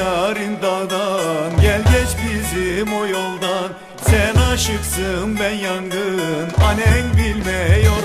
yarim dağdan. Gel geç bizim o yoldan. Sen aşıksın ben yangın. Anen bilmiyor.